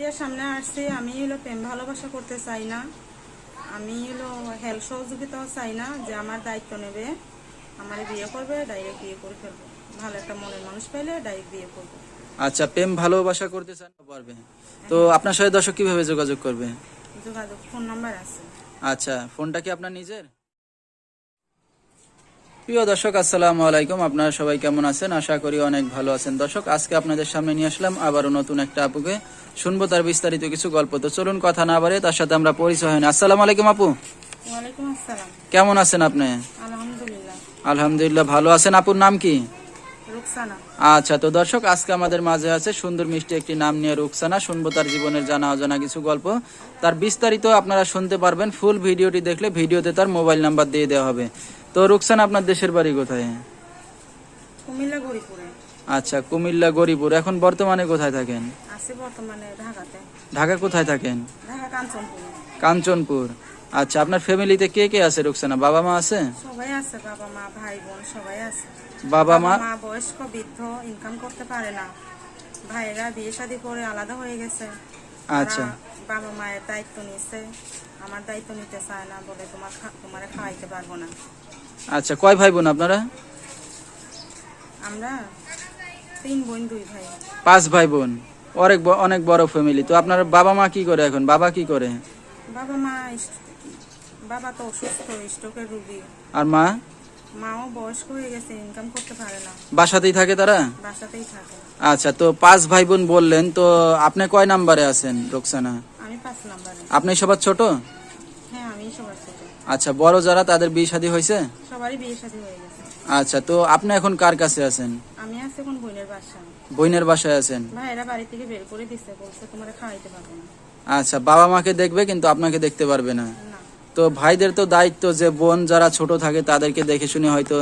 মিডিয়ার সামনে আসছি আমি হলো প্রেম ভালোবাসা করতে চাই না। আমি হলো হেল্প সহযোগিতাও চাই না যে আমার দায়িত্ব নেবে। আমার বিয়ে করবে ডাইরেক্ট বিয়ে করে ফেলব। ভালো একটা মনের মানুষ পেলে ডাইরেক্ট বিয়ে করব। আচ্ছা প্রেম ভালোবাসা করতে চান পারবে। তো আপনার সাথে দর্শক কীভাবে যোগাযোগ করবে? যোগাযোগ ফোন নাম্বার আছে। আচ্ছা ফোনটা কি আপনার নিজের? প্রিয় দর্শক আসসালামু আলাইকুম। আপনারা সবাই কেমন আছেন? আশা করি অনেক ভালো আছেন। দর্শক আজকে আপনাদের সামনে নিয়ে আসলাম আবারও নতুন একটা আপুকে। শুনব তার বিস্তারিত কিছু গল্প। তো চলুন কথা না বাড়ে তার সাথে আমরা পরিচয় হয়নি আসসালামু আলাইকুম আপু। কেমন আছেন আপনি? আলহামদুলিল্লাহ। আলহামদুলিল্লাহ ভালো আছেন। আপুর নাম কি? আচ্ছা তো দর্শক আজকে আমাদের মাঝে আছে সুন্দর মিষ্টি একটি নাম নিয়ে রুকসানা। শুনব তার জীবনের জানা অজানা কিছু গল্প। তার বিস্তারিত আপনারা শুনতে পারবেন। ফুল ভিডিওটি দেখলে ভিডিওতে তার মোবাইল নাম্বার দিয়ে দেওয়া হবে। তো রুকসানা আপনার দেশের বাড়ি কোথায়? কুমিল্লা গরিপুরে আচ্ছা কুমিল্লা গরিপুর এখন বর্তমানে কোথায় থাকেন? বর্তমানে ঢাকাতে। ঢাকা কোথায় থাকেন? ঢাকা কাঞ্চনপুরে। কাঞ্চনপুর। আচ্ছা আপনার ফ্যামিলিতে কে কে আছে রুকসানা? বাবা মা আছে? সবাই আছে বাবা মা ভাই বোন সবাই আছে। বাবা মা? বয়স্ক বৃদ্ধ ইনকাম করতে পারে না। ভাইয়েরা বিয়ে শাদী করে আলাদা হয়ে গেছে। আচ্ছা। বাবা মায়ের দায়িত্ব নিচ্ছে আমার দায়িত্ব নিতে চায় না বলে তোমার তোমারে খাওয়াইতে পারব না। আচ্ছা কয় ভাই বোন আপনারা? আমরা তিন বোন দুই ভাই। পাঁচ ভাই বোন অনেক অনেক বড় ফ্যামিলি তো আপনার বাবা মা কি করে এখন? বাবা কি করে? বাবা মা বাবা তো অসুস্থ স্ট্রোকের রুগী। আর মা? মাও বয়স্ক হয়ে গেছে ইনকাম করতে পারে না। বাসাতেই থাকে তারা? বাসাতেই থাকে। আচ্ছা তো পাঁচ ভাই বোন বললেন তো আপনি কয় নাম্বারে আছেন রোকসানা? আমি পাঁচ নাম্বারে। আপনি সবার ছোট? হ্যাঁ আমি সবার ছোট। আচ্ছা বড় যারা তাদের বিয়ে শাদী হয়েছে? সবারই বিয়ে শাদী হয়ে গেছে। আচ্ছা তো আপনি এখন কার কাছে আছেন? আমি আছি এখন বোনের বাসায়। বইনের বাসায় আছেন? ভাইয়েরা বাড়ি থেকে বের করে দিচ্ছে বলছে তোমার খাওয়াইতে পারব না। আচ্ছা বাবা মাকে দেখবে কিন্তু আপনাকে দেখতে পারবে না। না। তো ভাইদের তো দায়িত্ব যে বোন যারা ছোট থাকে তাদেরকে দেখে শুনে হয়তো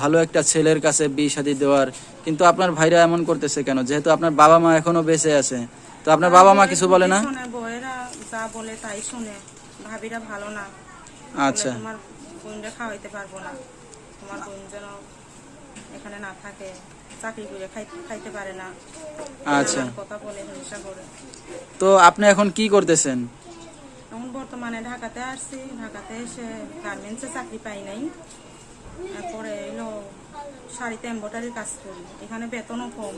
ভালো একটা ছেলের কাছে বিয়ে শাদী দেওয়ার। কিন্তু আপনার ভাইরা এমন করতেছে কেন? যেহেতু আপনার বাবা মা এখনও বেঁচে আছে। তো আপনার বাবা মা কিছু বলে না? শোনে বউয়েরা যা বলে তাই শুনে। ভাবিরা ভালো না। আচ্ছা। তোমার বোনরা খাওয়াইতে পারব না। তোমার বোন যেন এখানে না থাকে চাকরি করে খাইতে পারে না। আচ্ছা। কথা বলে হিংসা করে। তো আপনি এখন কি করতেছেন? বর্তমানে ঢাকাতে আসছি। ঢাকাতে এসে গার্মেন্টসে চাকরি পাই নাই। তারপরে এলো শাড়িতে এম্ব্রয়ডারির কাজ করি। এখানে বেতনও কম।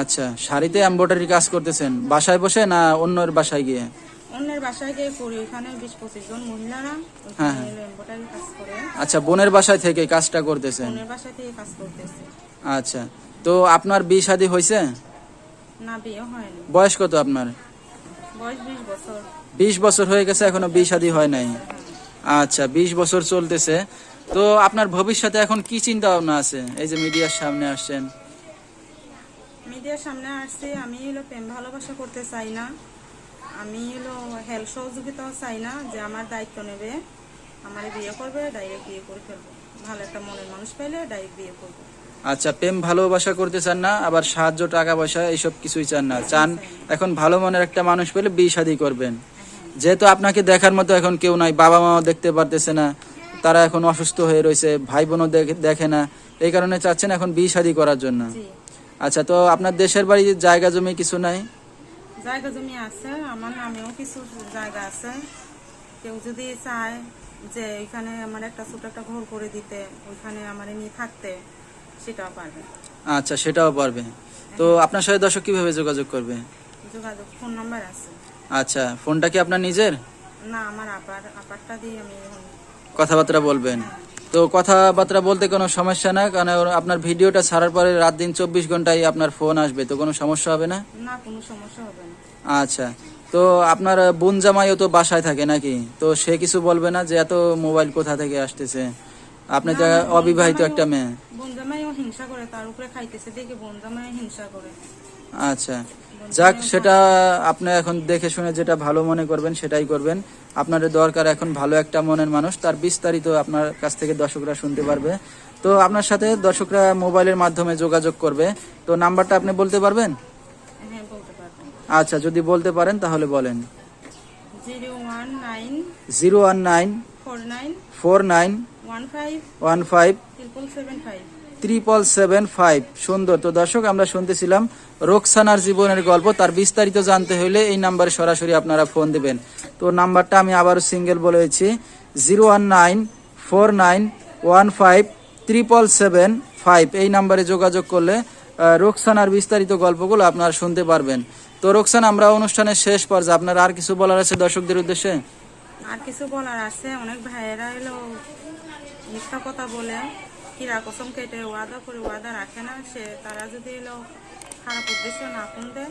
আচ্ছা শাড়িতে এমব্রয়ডারি কাজ করতেছেন। বাসায় বসে না অন্যের বাসায় গিয়ে? অন্যের বাসায় গিয়ে করি। ওইখানে বিশ পঁচিশ জন মহিলারা হ্যাঁ, ওইখানে এলো কাজ করে। আচ্ছা বোনের বাসায় থেকে কাজটা করতেছেন? অন্যের বাসায় থেকে কাজ করতেছে। আচ্ছা তো আপনার বিয়ে শাদী হয়েছে না বিয়ে হয়নি। বয়স কত আপনার? বয়স বিশ বছর। বিশ বছর হয়ে গেছে এখনও বিয়ে শাদী হয় নাই। আচ্ছা বিশ বছর চলতেছে। তো আপনার ভবিষ্যতে এখন কি চিন্তা ভাবনা আছে? এই যে মিডিয়ার সামনে আসছেন। মিডিয়ার সামনে আসছি আমি হলো প্রেম ভালোবাসা করতে চাই না। আমি হলো হেল্প সহযোগিতাও চাই না যে আমার দায়িত্ব নেবে। আমার বিয়ে করবে ডাইরেক্ট বিয়ে করে ফেলব। ভালো একটা মনের মানুষ পেলে ডাইরেক্ট বিয়ে করব। আচ্ছা প্রেম ভালোবাসা করতে চান না আবার সাহায্য টাকা পয়সা এইসব কিছুই চান না। চান এখন ভালো মনের একটা মানুষ পেলে বিয়ে শাদী করবেন। যেহেতু আপনাকে দেখার মতো এখন কেউ নাই বাবা মাও দেখতে পারতেছে না তারা এখন অসুস্থ হয়ে রয়েছে ভাই বোনও দেখে- না এই কারণে চাচ্ছেন এখন বিয়ে শাদী করার জন্য। আচ্ছা তো আপনার দেশের বাড়ি জায়গা জমি কিছু নাই? জায়গা জমি আছে আমার নামেও কিছু জায়গা আছে। কেউ যদি চায় যে এখানে আমার একটা ছোট একটা ঘর করে দিতে ওইখানে আমার নিয়ে থাকতে সেটাও পারবে। আচ্ছা সেটাও পারবে। তো আপনার সাথে দর্শক কীভাবে যোগাযোগ করবে? যোগাযোগ ফোন নাম্বার আছে। আচ্ছা ফোনটা কি আপনার নিজের? না আমার আপার আপারটা দিয়ে আমি কথাবার্তা বলবেন। তো কথাবার্তা বলতে কোনো সমস্যা না কারণ আপনার ভিডিওটা ছাড়ার পরে রাত দিন চব্বিশ ঘন্টায় আপনার ফোন আসবে তো কোনো সমস্যা হবে না? না কোনো সমস্যা হবে না। আচ্ছা তো আপনার বোন জামাইও তো বাসায় থাকে নাকি? তো সে কিছু বলবে না যে এত মোবাইল কোথা থেকে আসতেছে? আপনি তো অবিবাহিত একটা মেয়ে। বনজামাইও হিংসা করে তার উপরে খাইতেছে দেখে বনজামাই হিংসা করে। আচ্ছা। যাক সেটা আপনি এখন দেখে শুনে যেটা ভালো মনে করবেন সেটাই করবেন। আপনার দরকার এখন ভালো একটা মনের মানুষ তার বিস্তারিত আপনার কাছ থেকে দর্শকরা শুনতে পারবে। তো আপনার সাথে দর্শকরা মোবাইলের মাধ্যমে যোগাযোগ করবে। তো নাম্বারটা আপনি বলতে পারবেন? হ্যাঁ আচ্ছা যদি বলতে পারেন তাহলে বলেন। Zero one nine zero one nine four nine four nine one five one five seven five. Triple seven five সুন্দর। তো দর্শক, আমরা শুনতেছিলাম রোকসানার জীবনের গল্প। তার বিস্তারিত জানতে হলে এই নাম্বারে সরাসরি আপনারা ফোন দিবেন। তো নাম্বারটা আমি আবারও সিঙ্গেল বলেছি zero one nine four nine one five triple seven five. এই নাম্বারে যোগাযোগ করলে রোকসানার বিস্তারিত গল্পগুলো আপনারা শুনতে পারবেন। তো রোকসান, আমরা অনুষ্ঠানের শেষ পর্যায়ে। আপনার আর কিছু বলার আছে দর্শকদের উদ্দেশ্যে? আর কিছু বলার আছে। অনেক ভাইয়েরা এলো মিথ্যা কথা বলে। কিরা কসম কেটে ওয়াদা করে ওয়াদা রাখে না সে তারা যদি এলো খারাপ উদ্দেশ্য না ফোন দেন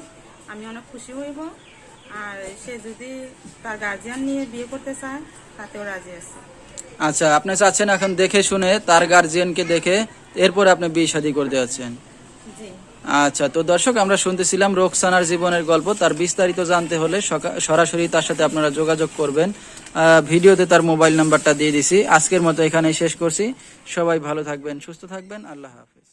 আমি অনেক খুশি হইব। আর সে যদি তার গার্জিয়ান নিয়ে বিয়ে করতে চায় তাতেও রাজি আছে। আচ্ছা আপনি চাচ্ছেন এখন দেখে শুনে তার গার্জিয়ানকে দেখে এরপরে আপনি বিয়ে শাদী করতে যাচ্ছেন জি। আচ্ছা তো দর্শক, আমরা শুনতেছিলাম রোকসানার জীবনের গল্প। তার বিস্তারিত জানতে হলে সরাসরি তার সাথে আপনারা যোগাযোগ করবেন। ভিডিওতে তার মোবাইল নাম্বারটা দিয়ে দিছি। আজকের মতো এখানেই শেষ করছি। সবাই ভালো থাকবেন, সুস্থ থাকবেন। আল্লাহ হাফিজ।